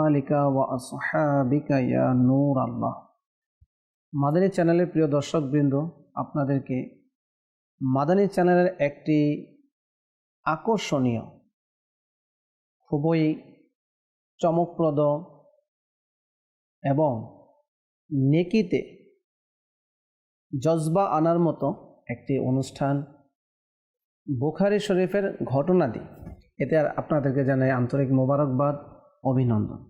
আলিকা মাদানী চ্যানেলের প্রিয় দর্শকবৃন্দ, আপনাদেরকে মাদানী চ্যানেলের একটি আকর্ষণীয়, খুবই চমকপ্রদ এবং নেকিতে জজবা আনার মতো একটি অনুষ্ঠান বুখারি শরীফের ঘটনাদি। এতে আর আপনাদেরকে জানাই আন্তরিক মোবারকবাদ। অভিনন্দন।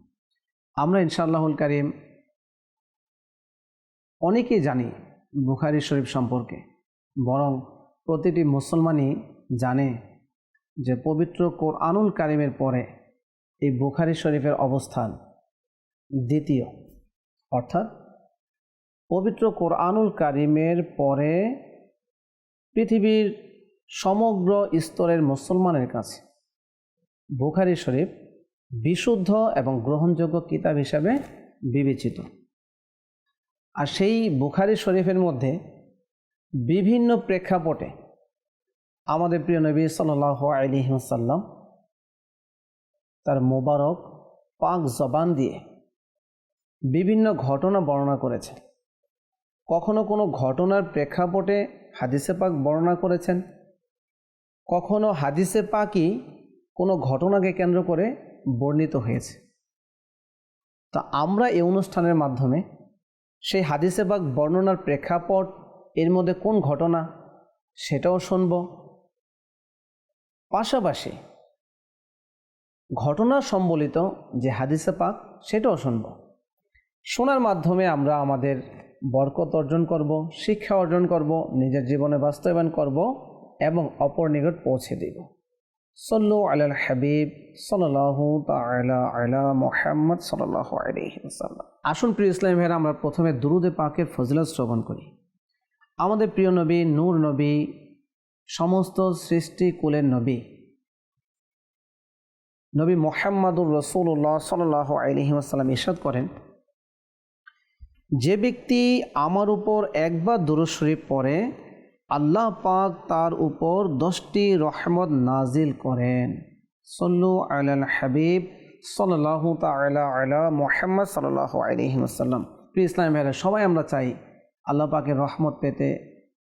আমরা ইনশাআল্লাহুল কারিম অনেকেই জানি বুখারি শরীফ সম্পর্কে, বরং প্রতিটি মুসলমানই জানে যে পবিত্র কোরআনুল কারিমের পরে এই বুখারি শরীফের অবস্থান দ্বিতীয়। অর্থাৎ পবিত্র কোরআনুল কারিমের পরে পৃথিবীর সমগ্র স্তরের মুসলমানের কাছে বুখারি শরীফ বিশুদ্ধ এবং গ্রহণযোগ্য কিতাব হিসাবে বিবেচিত। আর সেই বুখারি শরীফের মধ্যে বিভিন্ন প্রেক্ষাপটে আমাদের প্রিয় নবী সাল আলিহাসাল্লাম তার মোবারক, পাক জবান দিয়ে বিভিন্ন ঘটনা বর্ণনা করেছে কখনো কোনো ঘটনার প্রেক্ষাপটে হাদিসে পাক বর্ণনা করেছেন? কখনো হাদিসে পাকই কোনো ঘটনাকে কেন্দ্র করে বর্ণিত হয়েছে। তা আমরা এই অনুষ্ঠানের মাধ্যমে সেই হাদিসে বাগ বর্ণনার প্রেক্ষাপট, এর মধ্যে কোন ঘটনা সেটাও শুনব। পাশাপাশি ঘটনা সম্বলিত যে হাদিসে পাক সেটাও শুনব। শোনার মাধ্যমে আমরা আমাদের বরকত অর্জন করব, শিক্ষা অর্জন করব, নিজের জীবনে বাস্তবায়ন করব এবং অপর নিকট পৌঁছে দেব। সল্লু আলাল হাবিব সাল্লাহ তালা আলা মোহাম্মদ সাল্লাহ আসুন প্রিয় ইসলাম ভাইরা আমরা প্রথমে দুরুদে পাকের ফজিলত শ্রবণ করি। আমাদের প্রিয় নবী, নূর নবী, সমস্ত সৃষ্টি কুলের নবী নবী মোহাম্মদুর রসুল্লাহ সাল্লাহ আলহিমসাল্লাম ইসাদ করেন, যে ব্যক্তি আমার উপর একবার দুরুশরীফ পড়ে আল্লাহ পাক তার উপর দশটি রহমত নাজিল করেন। সল্লু আল হাবিব সাল্লাহ তালা আলা মোহাম্মদ সাল্লাহ আলহিমসাল্লাম প্রিয় ইসলাম ভাইরা, সবাই আমরা চাই আল্লাহ পাকের রহমত পেতে,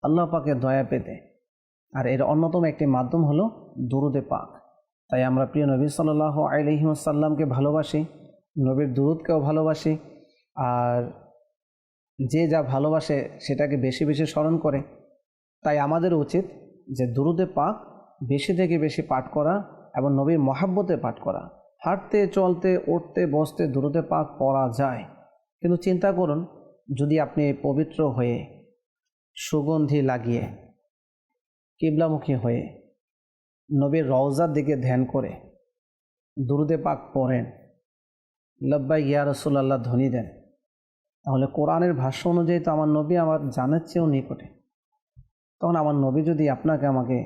আল্লাহ পাকের দয়া পেতে। আর এর অন্যতম একটি মাধ্যম হলো দুরুদে পাক। তাই আমরা প্রিয় নবী সাল্লাহ আলহিমসাল্লামকে ভালোবাসি, নবীর দুরুদকেও ভালোবাসি, আর যে যা ভালোবাসে সেটাকে বেশি বেশি স্মরণ করে তাই আমাদের উচিত যে দুরুদে পাক বেশি থেকে বেশি পাঠ করা এবং নবীর মহাব্বতে পাঠ করা। হাঁটতে, চলতে, উঠতে, বসতে দুরুদে পাক পড়া যায়। কিন্তু চিন্তা করুন, যদি আপনি পবিত্র হয়ে, সুগন্ধি লাগিয়ে, কিবলামুখী হয়ে, নবীর রওজার দিকে ধ্যান করে দুরুদে পাক পড়েন লব্বাই গিয়া রসুল্লাহ ধ্বনি দেন, তাহলে কোরআনের ভাষ্য অনুযায়ী তো আমার নবী আমার জানার চেয়েও নিকটে। তখন আমার নবী যদি আপনাকে আমাকে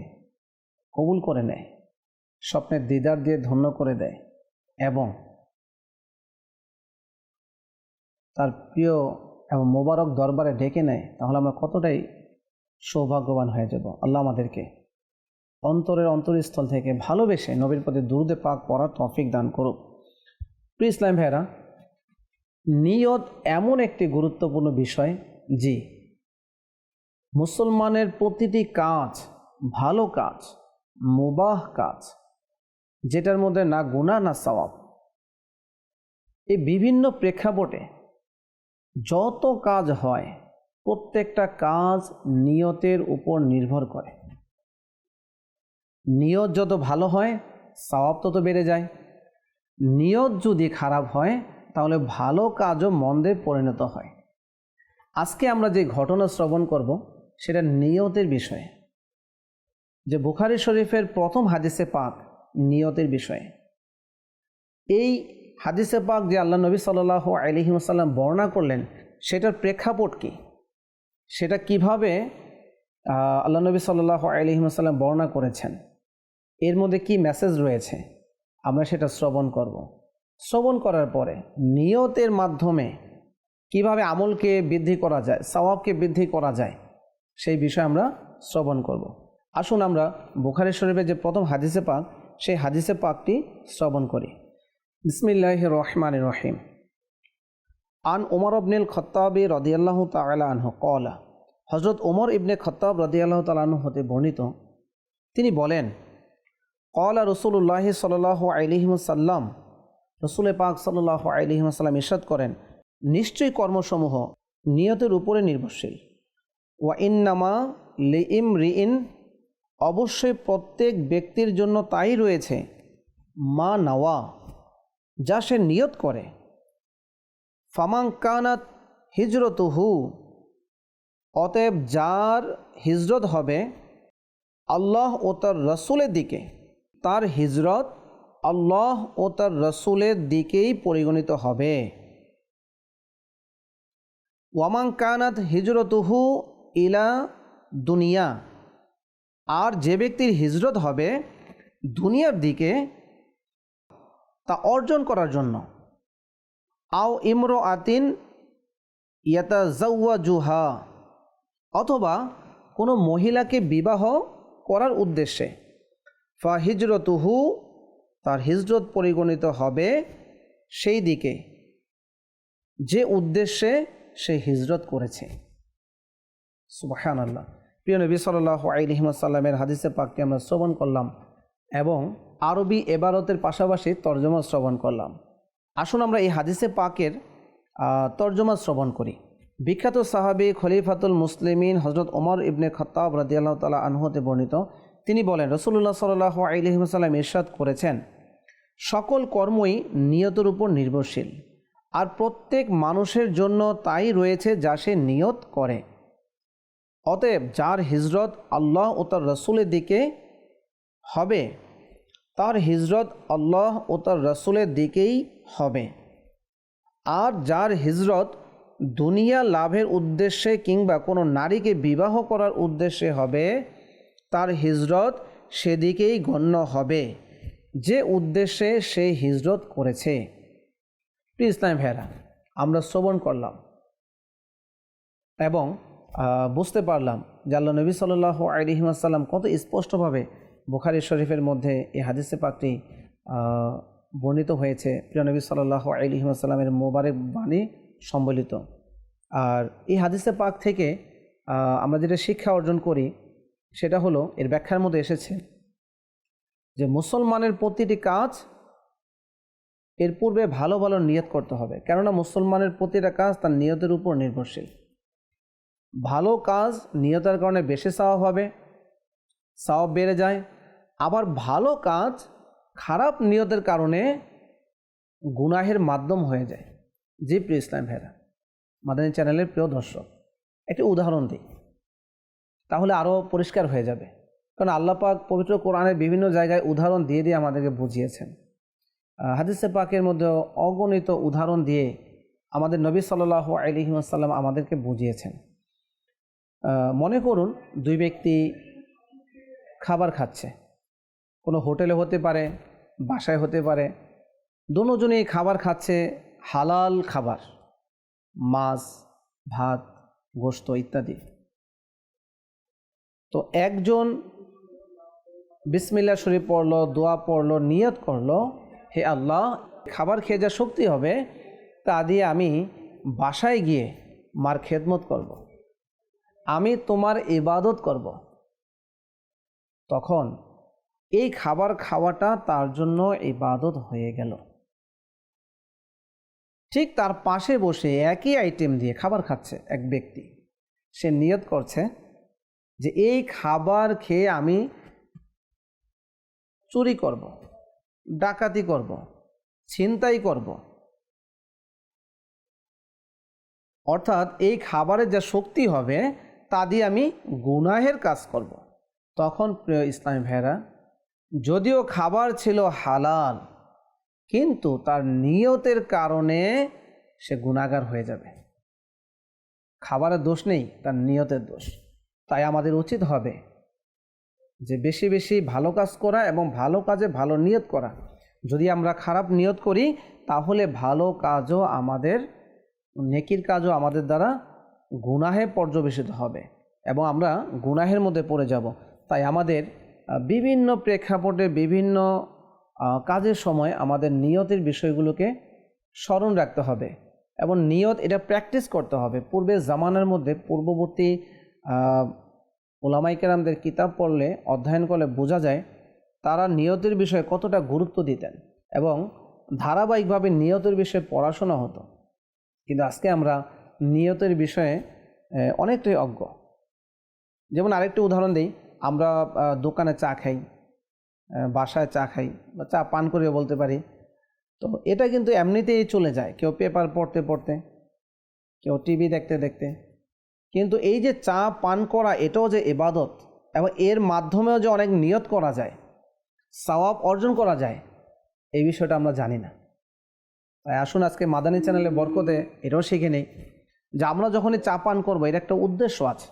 কবুল করে নেয়, স্বপ্নের দিদার দিয়ে ধন্য করে দেয় এবং তার প্রিয় এবং মোবারক দরবারে ডেকে নেয়, তাহলে আমরা কতটাই সৌভাগ্যবান হয়ে যাব। আল্লাহ আমাদেরকে অন্তরের অন্তরস্থল থেকে ভালোবেসে নবীর পদে দুরুদে পাক পড়ার তফিক দান করুক। প্রিয় ইসলাম ভাইরা নিয়ত এমন একটি গুরুত্বপূর্ণ বিষয়, জি মুসলমানের প্রতিটি কাজ ভালো কাজ, মুবাহ কাজ, যেটার মধ্যে না গুণা না সওয়াব। এই বিভিন্ন প্রেক্ষাপটে যত কাজ হয়, প্রত্যেকটা কাজ নিয়তের উপর নির্ভর করে। নিয়ত যত ভালো হয়, সওয়াব তত বেড়ে যায়। নিয়ত যদি খারাপ হয়, তাহলে ভালো কাজও মন্দে পরিণত হয়। আজকে আমরা যে ঘটনা শ্রবণ করব সেটা নিয়তের বিষয়ে। যে বুখারি শরীফের প্রথম হাদিসে পাক নিয়তের বিষয়ে। এই হাদিসে পাক যে আল্লাহ নবী সাল্লাহ আলহিমসাল্লাম বর্ণনা করলেন, সেটার প্রেক্ষাপট কি? সেটা কীভাবে আল্লাহ নবী সাল্লাহ আলহিমসাল্লাম বর্ণনা করেছেন? এর মধ্যে কি মেসেজ রয়েছে? আমরা সেটা শ্রবণ করব। শ্রবণ করার পরে নিয়তের মাধ্যমে কীভাবে আমলকে বৃদ্ধি করা যায়, সওয়াবকে বৃদ্ধি করা যায় সেই বিষয়ে আমরা শ্রবণ করব। আসুন আমরা বুখারি শরীফের যে প্রথম হাদিসে পাক, সেই হাদিসে পাকটি শ্রবণ করি। বিসমিল্লাহ রহমান রহিম। আন ওমর আবনিল খত্তাবি রদিয়াল্লাহ তালা আনহু কলা হজরত ওমর ইবনে খত্তাব রদিয়াল্লাহ তালাহু হতে বর্ণিত, তিনি বলেন কলা রসুল্লাহ সাল আলিহিমসাল্লাম রসুল পাক সাল্লাহ আলিহিমসাল্লাম ইরশাদ করেন, নিশ্চয়ই কর্মসমূহ নিয়তের উপরে নির্ভরশীল। ওয়া ইন্নামা লিইম রিইন অবশ্যই প্রত্যেক ব্যক্তির জন্য তাই রয়েছে, মা নাওয়া, যা সে নিয়ত করে। ফামাং কানাত হিজরতুহু, অতএব যার হিজরত হবে আল্লাহ ও তার রসুলের দিকে, তার হিজরত আল্লাহ ও তার রসুলের দিকেই পরিগণিত হবে। ওয়ামাং কানাত হিজরতুহু ইলা দুনিয়া। আর যে ব্যক্তির হিজরত হবে দুনিয়ার দিকে, তা অর্জন করার জন্য। আও ইমরো আতিন ইয়াতা জুহা অথবা কোনো মহিলাকে বিবাহ করার উদ্দেশ্যে। ফা হিজরতুহু, তার হিজরত পরিগণিত হবে সেই দিকে। যে উদ্দেশ্যে সে হিজরত করেছে। সুবাহান আল্লাহ প্রিয় নবী সাল্লাহ আলিহিমাসাল্লামের হাদিসে পাকটি আমরা শ্রবণ করলাম এবং আরবি এবারতের পাশাপাশি তর্জমা শ্রবণ করলাম। আসুন আমরা এই হাদিসে পাকের তর্জমা শ্রবণ করি। বিখ্যাত সাহাবি খলিফাতুল মুসলিমিন হজরত ওমর ইবনে খত্তাব রাদিয়াল্লাহ তালা আনহতে বর্ণিত, তিনি বলেন রসুল্লাহ সাল্লাহ আলিহাসাল্লাম ইরশাদ করেছেন, সকল কর্মই নিয়তের উপর নির্ভরশীল, আর প্রত্যেক মানুষের জন্য তাই রয়েছে যা সে নিয়ত করে। অতএব যার হিজরত আল্লাহ ও তার রসুলের দিকে হবে, তার হিজরত আল্লাহ ও তার রসুলের দিকেই হবে। আর যার হিজরত দুনিয়া লাভের উদ্দেশ্যে কিংবা কোনো নারীকে বিবাহ করার উদ্দেশ্যে হবে, তার হিজরত সেদিকেই গণ্য হবে, যে উদ্দেশ্যে সে হিজরত করেছে। প্রিয় ইসলাম ভেরা আমরা শ্রবণ করলাম এবং বুঝতে পারলাম যে আল্লাহ নবী সাল্লাহ আলিহিমাসাল্লাম কত স্পষ্টভাবে বুখারি শরীফের মধ্যে এই হাদিসে পাকটি বর্ণিত হয়েছে। প্রিয় নবী সাল্লাহ আলিহিমাসাল্লামের মোবারক বাণী সম্বলিত। আর এই হাদিসে পাক থেকে আমরা যেটা শিক্ষা অর্জন করি, সেটা হলো, এর ব্যাখ্যার মধ্যে এসেছে যে মুসলমানের প্রতিটি কাজ এর পূর্বে ভালো ভালো নিয়ত করতে হবে। কেননা মুসলমানের প্রতিটা কাজ তার নিয়তের উপর নির্ভরশীল। ভালো কাজ নিয়তার কারণে বেশি সাওয়াব হবে, সাওয়াব বেড়ে যায়। আবার ভালো কাজ খারাপ নিয়তের কারণে গুনাহের মাধ্যম হয়ে যায়। জি প্রিয় ইসলাম ভেরা মাদানী চ্যানেলের প্রিয় দর্শক, একটি উদাহরণ দিই। তাহলে আরও পরিষ্কার হয়ে যাবে। কারণ আল্লাহ পাক পবিত্র কোরআনের বিভিন্ন জায়গায় উদাহরণ দিয়ে দিয়ে আমাদেরকে বুঝিয়েছেন। হাদিসে পাকের মধ্যে অগণিত উদাহরণ দিয়ে আমাদের নবী সাল্লাহ আলহিমাসাল্লাম আমাদেরকে বুঝিয়েছেন। মনে করুন দুই ব্যক্তি খাবার খাচ্ছে কোনো হোটেলে হতে পারে, বাসায় হতে পারে, দুজনেই খাবার খাচ্ছে হালাল খাবার, মাছ, ভাত গোস্ত ইত্যাদি তো একজন বিসমিল্লা শরীফ পড়ল, দোয়া পড়ল, নিয়ত করল, হে আল্লাহ, খাবার খেয়ে যা শক্তি হবে, তা দিয়ে আমি বাসায় গিয়ে মার খেদমত করব। আমি তোমার ইবাদত করব। তখন এই খাবার খাওয়াটা তার জন্য ইবাদত হয়ে গেল। ঠিক তার পাশে বসে একই আইটেম দিয়ে খাবার খাচ্ছে এক ব্যক্তি। সে নিয়ত করছে যে এই খাবার খেয়ে আমি চুরি করব, ডাকাতি করব, ছিনতাই করব। অর্থাৎ এই খাবারের যা শক্তি হবে তা দিয়ে আমি গুনাহের কাজ করব। তখন প্রিয় ইসলামী ভাইরা যদিও খাবার ছিল হালাল, কিন্তু তার নিয়তের কারণে সে গুণাগার হয়ে যাবে। খাবারের দোষ নেই, তার নিয়তের দোষ। তাই আমাদের উচিত হবে যে বেশি বেশি ভালো কাজ করা এবং ভালো কাজে ভালো নিয়ত করা। যদি আমরা খারাপ নিয়ত করি, তাহলে ভালো কাজও আমাদের, নেকির কাজও আমাদের দ্বারা গুনাহে পর্যবেসিত হবে এবং আমরা গুনাহের মধ্যে পড়ে যাব। তাই আমাদের বিভিন্ন প্রেক্ষাপটে বিভিন্ন কাজের সময় আমাদের নিয়তের বিষয়গুলোকে স্মরণ রাখতে হবে এবং নিয়ত এটা প্র্যাকটিস করতে হবে। পূর্বের জামানার মধ্যে পূর্ববর্তী আহ, ওলামাই কিতাব পড়লে অধ্যয়ন করলে বোঝা যায় তারা নিয়তের বিষয়ে কতটা গুরুত্ব দিতেন এবং ধারাবাহিকভাবে নিয়তের বিষয়ে পড়াশোনা হতো। কিন্তু আজকে আমরা নিয়তের বিষয়ে অনেকটাই অজ্ঞ। যেমন আরেকটি উদাহরণ দিই, আমরা দোকানে চা খাই বাসায় চা খাই, বা চা পান করেও বলতে পারি। তো এটা কিন্তু এমনিতেই চলে যায়, কেউ পেপার পড়তে পড়তে, কেউ টিভি দেখতে দেখতে। কিন্তু এই যে চা পান করা, এটাও যে এবাদত, এবং এর মাধ্যমেও যে অনেক নিয়ত করা যায়, সওয়াব অর্জন করা যায়, এই বিষয়টা আমরা জানি না। তাই আসুন আজকে মাদানী চ্যানেলে বরকতে এটাও শিখে নেই। যে আমরা যখনই চা পান করব এটা একটা উদ্দেশ্য আছে।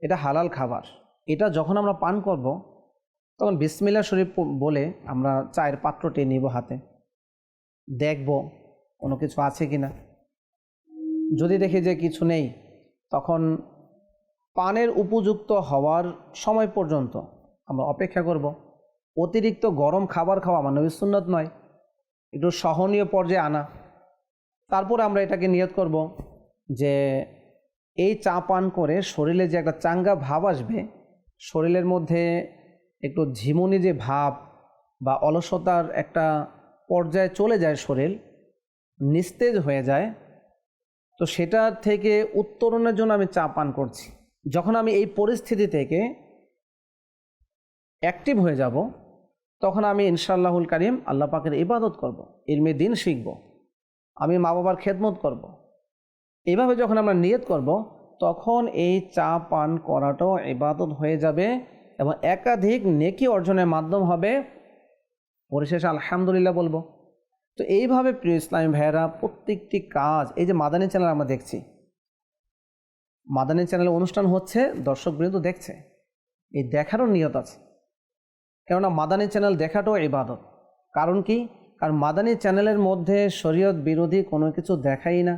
এটা হালাল খাবার। এটা যখন আমরা পান করব, তখন বিসমিল্লা শরীফ বলে আমরা চায়ের পাত্রটি নিব হাতে। দেখব কোনো কিছু আছে কি না যদি দেখি যে কিছু নেই, তখন পানের উপযুক্ত হওয়ার সময় পর্যন্ত আমরা অপেক্ষা করব। অতিরিক্ত গরম খাবার খাওয়া মানবী সুন্নত নয়। একটু সহনীয় পর্যায়ে আনা। তারপর আমরা এটাকে নিয়ত করব যে এই চা পান করে শরীরে যে একটা চাঙ্গা ভাব আসবে, শরীরের মধ্যে একটু ঝিমুনি যে ভাব বা অলসতার একটা পর্যায়ে চলে যায় শরীর, নিস্তেজ হয়ে যায়, তো সেটা থেকে উত্তরণের জন্য আমি চা পান করছি যখন আমি এই পরিস্থিতি থেকে অ্যাক্টিভ হয়ে যাব, তখন আমি ইনশাআল্লাহুল কারিম আল্লাহ পাকের ইবাদত করব। ইলমে দিন শিখব, আমি মা বাবার খেদমত করব। এইভাবে যখন আমরা নিয়ত করব, তখন এই চা পান করাটাও ইবাদত হয়ে যাবে এবং একাধিক নেকি অর্জনের মাধ্যম হবে। পরিশেষে আলহামদুলিল্লাহ বলব। তো এইভাবে প্রিয় ইসলামী ভাইয়েরা, প্রত্যেকটি কাজ, এই যে মাদানী চ্যানেল আমরা দেখছি, মাদানী চ্যানেলে অনুষ্ঠান হচ্ছে, দর্শকবৃন্দ দেখছে, এই দেখারও নিয়ত আছে। কেননা মাদানী চ্যানেল দেখাটাও ইবাদত। কারণ কি? কারণ মাদানী চ্যানেলের মধ্যে শরীয়ত বিরোধী কোনো কিছু দেখাই না।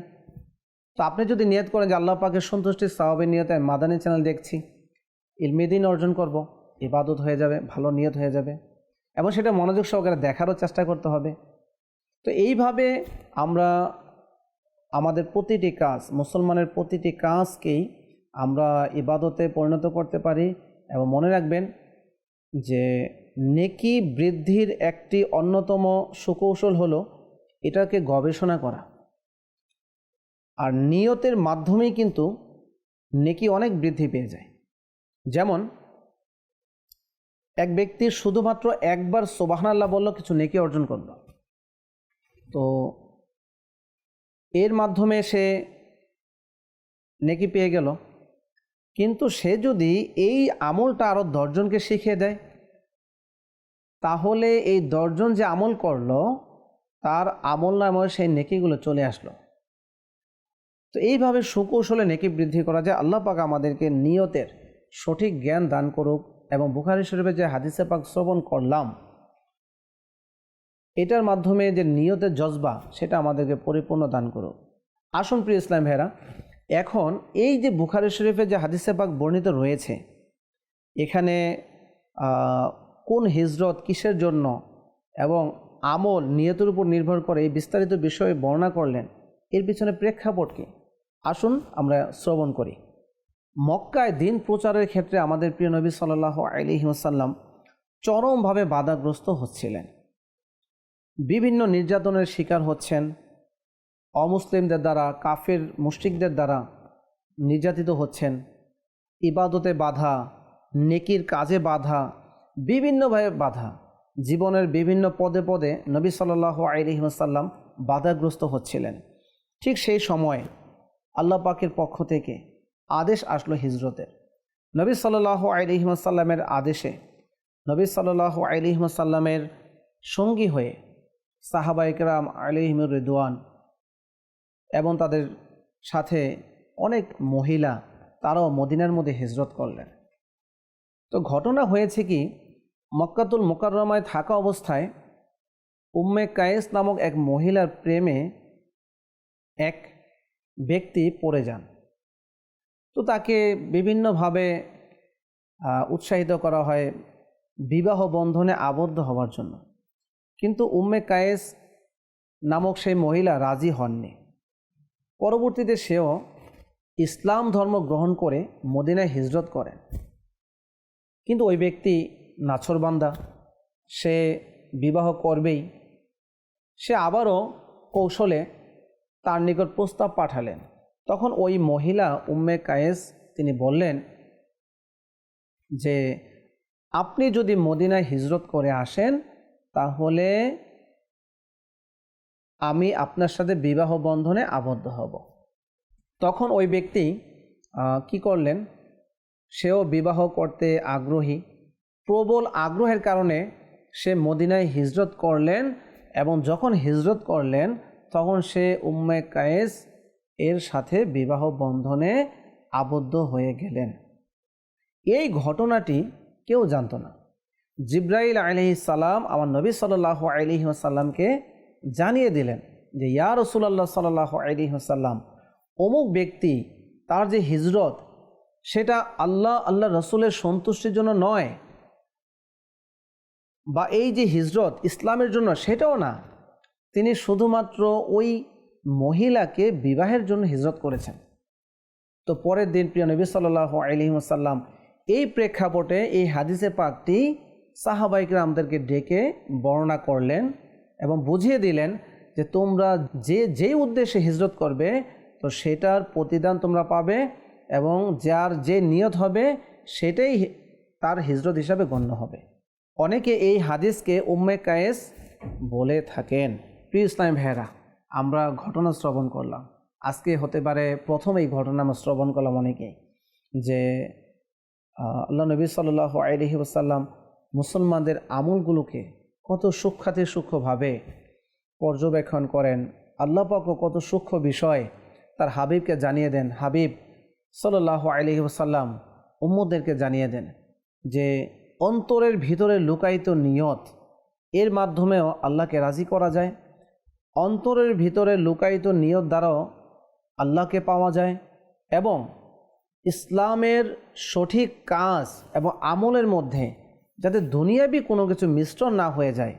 তো আপনি যদি নিয়ত করেন যে আল্লাহ পাকের সন্তুষ্টির স্বভাবের নিয়তে আমি মাদানী চ্যানেল দেখছি ইলমেদিন অর্জন করব, ইবাদত হয়ে যাবে, ভালো নিয়ত হয়ে যাবে, এবং সেটা মনোযোগ সহকারে দেখারও চেষ্টা করতে হবে। তো এইভাবে আমরা আমাদের প্রতিটি কাজ, মুসলমানের প্রতিটি কাজকেই আমরা ইবাদতে পরিণত করতে পারি, এবং মনে রাখবেন যে নেকি বৃদ্ধির একটি অন্যতম সুকৌশল হলো এটাকে গবেষণা করা। আর নিয়তের মাধ্যমেই কিন্তু নেকি অনেক বৃদ্ধি পেয়ে যায়। যেমন, এক ব্যক্তি শুধুমাত্র একবার সোবাহান আল্লাহ বলল, কিছু নেকি অর্জন করল। তো এর মাধ্যমে সে নেকি পেয়ে গেল। কিন্তু সে যদি এই আমলটা আরও দশজনকে শিখিয়ে দেয়, তাহলে এই দশজন যে আমল করল, তার আমল নামে সেই নেকিগুলো চলে আসলো। তো এইভাবে সুকৌশলে নেকি বৃদ্ধি করা যায়, আল্লাহ পাক আমাদেরকে নিয়তের সঠিক জ্ঞান দান করুক এবং বুখারি শরীফে যে হাদিসে পাক শ্রবণ করলাম, এটার মাধ্যমে যে নিয়তের জজবা, সেটা আমাদেরকে পরিপূর্ণ দান করুক। আসুন প্রিয় ইসলাম ভাইরা এখন এই যে বুখারি শরীফে যে হাদিসে পাক বর্ণিত রয়েছে, এখানে কোন হিজরত কিসের জন্য এবং আমল নিয়তের উপর নির্ভর করে এই বিস্তারিত বিষয়ে বর্ণনা করলেন, এর পিছনে প্রেক্ষাপট কি? আসুন আমরা শ্রবণ করি। মক্কায় দিন প্রচারের ক্ষেত্রে আমাদের প্রিয় নবী সাল্লাহ আলিহাসাল্লাম চরমভাবে বাধাগ্রস্ত হচ্ছিলেন। বিভিন্ন নির্যাতনের শিকার হচ্ছেন, অমুসলিমদের দ্বারা, কাফের মুশরিকদের দ্বারা নির্যাতিত হচ্ছেন, ইবাদতে বাধা, নেকির কাজে বাধা, বিভিন্নভাবে বাধা। জীবনের বিভিন্ন পদে পদে নবী সাল্লাহ আলিহাসাল্লাম বাধাগ্রস্ত হচ্ছিলেন। ঠিক সেই সময় আল্লাহ পাকের পক্ষ থেকে আদেশ আসলো হিজরতের। নবী সাল্লাহ আলিহাসাল্লামের আদেশে, নবী সাল্লাহ আলিহাসাল্লামের সঙ্গী হয়ে সাহাবা সাহাবাইকরাম আলিহিমুর রিদওয়ান এবং তাদের সাথে অনেক মহিলা তারাও মদিনার মধ্যে হিজরত করলেন। তো ঘটনা হয়েছে কি, মক্কাতুল মোকাররমায় থাকা অবস্থায় উম্মে কায়েস নামক এক মহিলার প্রেমে এক ব্যক্তি পড়ে যান। তো তাকে বিভিন্নভাবে উৎসাহিত করা হয় বিবাহ বন্ধনে আবদ্ধ হওয়ার জন্য। কিন্তু উম্মে কায়েস নামক সেই মহিলা রাজি হননি। পরবর্তীতে সেও ইসলাম ধর্ম গ্রহণ করে মদিনায় হিজরত করেন। কিন্তু ওই ব্যক্তি নাছরবান্দা সে বিবাহ করবেই। সে আবারও কৌশলে তার নিকট প্রস্তাব পাঠালেন। তখন ওই মহিলা উম্মে কায়েস তিনি বললেন, যে, আপনি যদি মদিনায় হিজরত করে আসেন, তাহলে আমি আপনার সাথে বিবাহ বন্ধনে আবদ্ধ হব। তখন ওই ব্যক্তি কি করলেন? সেও বিবাহ করতে আগ্রহী। প্রবল আগ্রহের কারণে সে মদিনায় হিজরত করলেন এবং যখন হিজরত করলেন তখন সে উম্মে কায়েস এর সাথে বিবাহ বন্ধনে আবদ্ধ হয়ে গেলেন। এই ঘটনাটি কেউ জানতো না। জিব্রাইল আলহি সালাম আমার নবী সাল্লাহ আলহি সাল্লামকে জানিয়ে দিলেন যে, ইয়া রসুল্লাহ সাল্লাহ আলহি সাল্লাম অমুক ব্যক্তি তার যে হিজরত, সেটা আল্লাহ আল্লাহ রসুলের সন্তুষ্টির জন্য নয় বা এই যে হিজরত ইসলামের জন্য সেটাও না। তিনি শুধুমাত্র ওই মহিলাকে বিবাহের জন্য হিজরত করেছেন। তো পরের দিন প্রিয় নবী সাল্লাহ আলহিমসাল্লাম এই প্রেক্ষাপটে এই হাদিসে পাকটি সাহাবাইকরামদেরকে ডেকে বর্ণনা করলেন এবং বুঝিয়ে দিলেন যে তোমরা যে যেই উদ্দেশ্যে হিজরত করবে, তো সেটার প্রতিদান তোমরা পাবে এবং যার যে নিয়ত হবে, সেটাই তার হিজরত হিসাবে গণ্য হবে। অনেকে এই হাদিসকে উম্মে কায়েস বলে থাকেন। প্রিয় ইসলাম ভেরা আমরা ঘটনা শ্রবণ করলাম। আজকে হতে পারে প্রথম এই ঘটনা আমরা শ্রবণ করলাম অনেকে, যে আল্লাহ নবী সাল্লাহ আলহি ওসাল্লাম মুসলমানদের আমলগুলোকে কত সূক্ষাতে সূক্ষ্মভাবে পর্যবেক্ষণ করেন। আল্লাহ পাকও কত সূক্ষ্ম বিষয় তার হাবিবকে জানিয়ে দেন। হাবিব সাল্লাহ আলহি ওসাল্লাম উম্মদেরকে জানিয়ে দেন যে, অন্তরের ভিতরে লুকায়িত নিয়ত, এর মাধ্যমেও আল্লাহকে রাজি করা যায়। অন্তরের ভিতরে লুকায়িত নিয়ত দ্বারাও আল্লাহকে পাওয়া যায় এবং ইসলামের সঠিক কাজ এবং আমলের মধ্যে যাতে দুনিয়াবি কোনো কিছু মিশ্রণ না হয়ে যায়।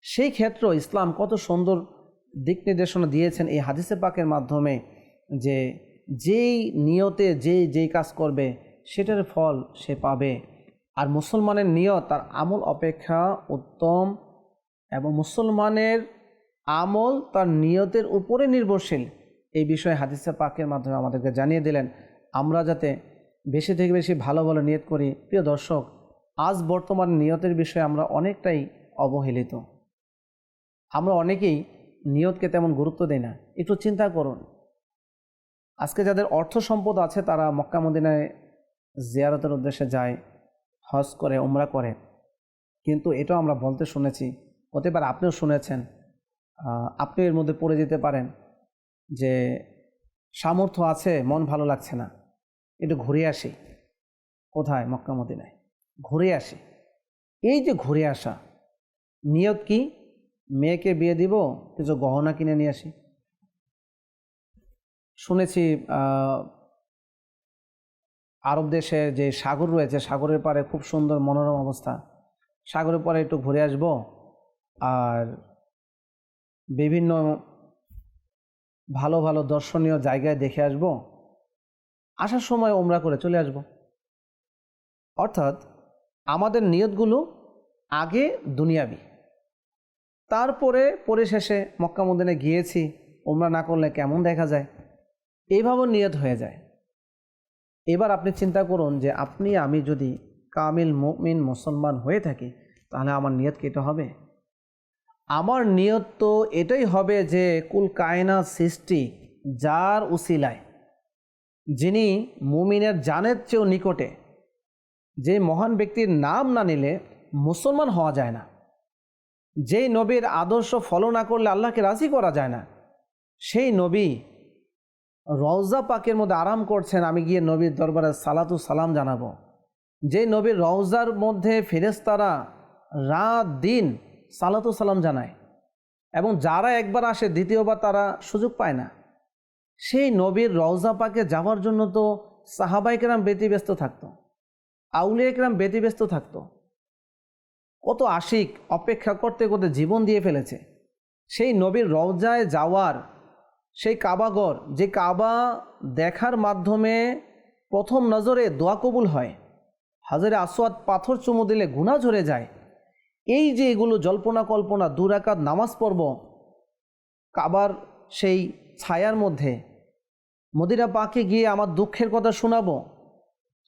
সেই ক্ষেত্রেও ইসলাম কত সুন্দর দিক নির্দেশনা দিয়েছেন এই হাদিসে পাকের মাধ্যমে যে যেই নিয়তে যেই যেই কাজ করবে সেটার ফল সে পাবে। আর মুসলমানের নিয়ত তার আমল অপেক্ষা উত্তম এবং মুসলমানের আমল তার নিয়তের উপরে নির্ভরশীল। এই বিষয়ে হাদিসে পাকের মাধ্যমে আমাদেরকে জানিয়ে দিলেন, আমরা যাতে বেশি থেকে বেশি ভালো ভালো নিয়ত করি। প্রিয় দর্শক, আজ বর্তমান নিয়তের বিষয়ে আমরা অনেকটাই অবহেলিত। আমরা অনেকেই নিয়তকে তেমন গুরুত্ব দেই না। একটু চিন্তা করুন। আজকে যাদের অর্থ সম্পদ আছে, তারা মক্কা মদিনায় জিয়ারতের উদ্দেশ্যে যায়, হজ করে, উমরা করে। কিন্তু এটাও আমরা বলতে শুনেছি, হতে পারে আপনিও শুনেছেন আপনি এর মধ্যে পড়ে যেতে পারেন যে সামর্থ্য আছে, মন ভালো লাগছে না। একটু ঘুরে আসি। কোথায়? মক্কা মদিনায়। ঘুরে আসি। এই যে ঘুরে আসা, নিয়ত কি? মেয়েকে বিয়ে দিব, কিছু গহনা কিনে নিয়ে আসি। শুনেছি আরব দেশে যে সাগর রয়েছে, সাগরের পাড়ে খুব সুন্দর মনোরম অবস্থা। সাগরের পাড়ে একটু ঘুরে আসব। আর বিভিন্ন ভালো ভালো দর্শনীয় জায়গায় দেখে আসব। আসার সময় ওমরা করে চলে আসব। অর্থাৎ আমাদের নিয়তগুলো আগে দুনিয়াবি। তারপরে পরিশেষে মক্কা মদিনে গিয়েছি। ওমরা না করলে কেমন দেখা যায়? এইভাবেও নিয়ত হয়ে যায়। এবার আপনি চিন্তা করুন যে আপনি, আমি যদি কামিল মুমিন মুসলমান হয়ে থাকি, তাহলে আমার নিয়ত কেটে হবে? আমার নিয়ত তো এটাই হবে যে কুল কায়না সৃষ্টি যার উসিলায়, যিনি মুমিনের জানের চেয়েও নিকটে। যে মহান ব্যক্তির নাম না নিলে মুসলমান হওয়া যায় না। যেই নবীর আদর্শ ফলো না করলে আল্লাহকে রাজি করা যায় না। সেই নবী রওজা পাকের মধ্যে আরাম করছেন, আমি গিয়ে নবীর দরবারে সালাতু সালাম জানাব। যে নবীর রওজার মধ্যে ফেরেস্তারা রাত দিন সালাতু সালাম জানায়। এবং যারা একবার আসে, দ্বিতীয়বার তারা সুযোগ পায় না। সেই নবীর রওজা পাকে যাওয়ার জন্য তো সাহাবাইকেরাম ব্যতিব্যস্ত থাকতো। আউলিয়াকেরাম ব্যতিব্যস্ত থাকতো। কত আশিক অপেক্ষা করতে করতে জীবন দিয়ে ফেলেছে। সেই নবীর রওজায় যাওয়ার সেই কাবাগর, যে কাবা দেখার মাধ্যমে প্রথম নজরে দোয়া কবুল হয়। হাজারে আসোয়াদ পাথর চুমু দিলে গুণা ঝরে যায়। এই যে এগুলো জল্পনা কল্পনা দুরাকাত নামাজ পর্ব কাবার সেই ছায়ার মধ্যে মদিরা পাকে গিয়ে আমার দুঃখের কথা শোনাবো।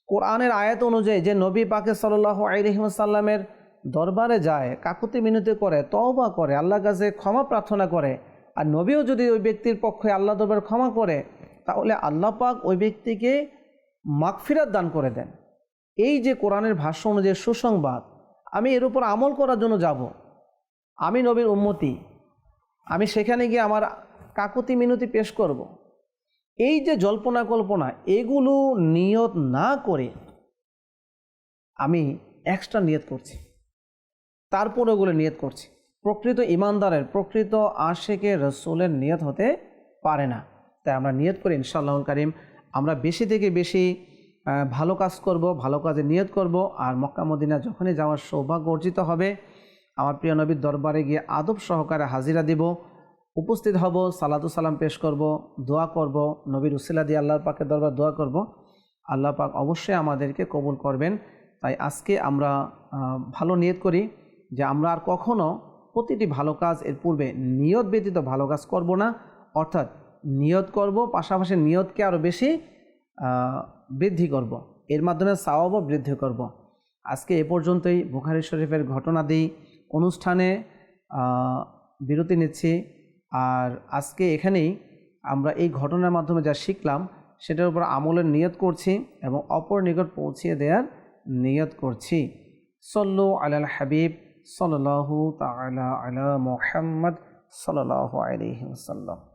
কোরআনের আয়াত অনুযায়ী যে নবী পাকে সাল্লাহ আলহিমসাল্লামের দরবারে যায়, কাকুতি মিনতি করে, তওবা করে আল্লাহ কাছে ক্ষমা প্রার্থনা করে, আর নবীও যদি ওই ব্যক্তির পক্ষে আল্লাহ দরবার ক্ষমা করে, তাহলে আল্লাহ পাক ওই ব্যক্তিকে মাগফিরাত দান করে দেন। এই যে কোরআনের ভাষ্য অনুযায়ী সুসংবাদ আমি এর উপর আমল করার জন্য যাব। আমি নবীর উন্মতি আমি সেখানে গিয়ে আমার কাকুতি মিনতি পেশ করব। এই যে জল্পনা কল্পনা, এগুলো নিয়ত না করে আমি এক্সট্রা নিয়ত করছি। তারপর ওগুলো নিয়ত করছি। প্রকৃত ইমানদারের, প্রকৃত আশেকে রসুলের নিয়ত হতে পারে না। তাই আমরা নিয়ত করি ইনশাআল্লাহুল করিম। আমরা বেশি থেকে বেশি ভালো কাজ করব, ভালো কাজে নিয়ত করব আর মক্কা মদিনা যখনই যাওয়ার সৌভাগ্য অর্জিত হবে, আমার প্রিয় নবীর দরবারে গিয়ে আদব সহকারে হাজিরা দিব, উপস্থিত হব, সালাতু সালাম পেশ করব, দোয়া করব, নবীর উসিলা দিয়ে আল্লাহর পাকের দরবার দোয়া করব। আল্লাহ পাক অবশ্যই আমাদেরকে কবুল করবেন। তাই আজকে আমরা ভালো নিয়ত করি যে আমরা আর কখনও প্রতিটি ভালো কাজ এর পূর্বে নিয়ত ব্যতীত ভালো কাজ করব না। অর্থাৎ নিয়ত করব, পাশাপাশি নিয়তকে আরও বেশি বৃদ্ধি করব। এর মাধ্যমে সাওয়াবও বৃদ্ধি করব। আজকে এ পর্যন্তই বুখারি শরীফের ঘটনাদি অনুষ্ঠানে বিরতি নিচ্ছি আর আজকে এখানেই আমরা এই ঘটনার মাধ্যমে যা শিখলাম, সেটার উপর আমলের নিয়ত করছি এবং অপর নিকট পৌঁছিয়ে দেওয়ার নিয়ত করছি সল্লু আলাল হাবিব, সাল্লাল্লাহু তাআলা আলা মোহাম্মদ সাল্লাল্লাহু আলাইহি ওয়াসাল্লাম